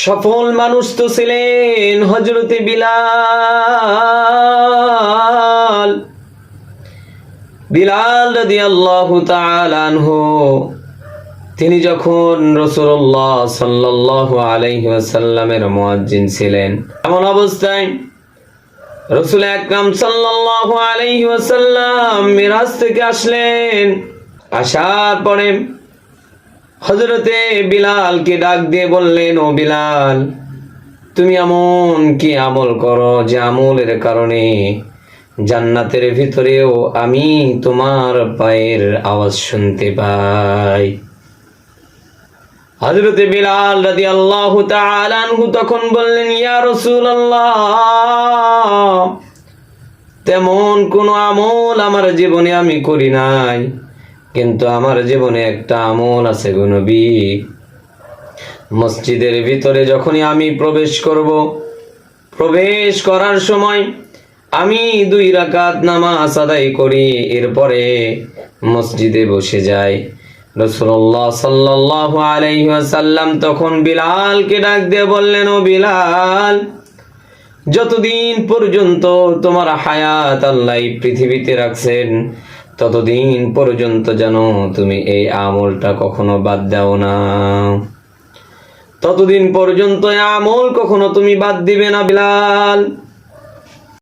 সফল মানুষ তো ছিলেন হজরতে বিলাল। বিলাল রাদি আল্লাহ আনহু, তিনি যখন রসুল্লাহ সাল্লাহ আলাইহি ওয়াসাল্লামের মুয়াজ্জিন ছিলেন, এমন অবস্থায় রসুল আকরাম সাল্লাহ আলাইহি ওয়াসাল্লাম মিরাজ থেকে আসলেন। আসার পরে হজরতে বিলালকে ডাক দিয়ে বললেন, ও বিলাল, তুমি এমন কি আমল করো যে আমলের কারণে জান্নাতের ভিতরেও আমি তোমার পায়ের আওয়াজ শুনতে পাই? হজরতে বিলাল রাদি আল্লাহ আনহু তখন বললেন, ইয়া রসুল তেমন কোনো আমল আমার জীবনে আমি করি নাই। কিন্তু আমার জীবনে একটা আমল আছে গো নবী। মসজিদের ভিতরে যখনই আমি প্রবেশ করব, প্রবেশ করার সময় আমি দুই রাকাত নামাজ আদায় করি, এরপরে মসজিদে বসে যাই। রসুল্লাহ সাল্লাহ আলাইসাল্লাম তখন বিলালকে ডাক দিয়ে বললেন, ও বিলাল, যতদিন পর্যন্ত তোমার হায়াত আল্লাহ পৃথিবীতে রাখছেন ততদিন পর্যন্ত যেন তুমি এই আমলটা কখনো বাদ দাও না। ততদিন পর্যন্ত আমল কখনো তুমি বাদ দিবে না, বিলাল।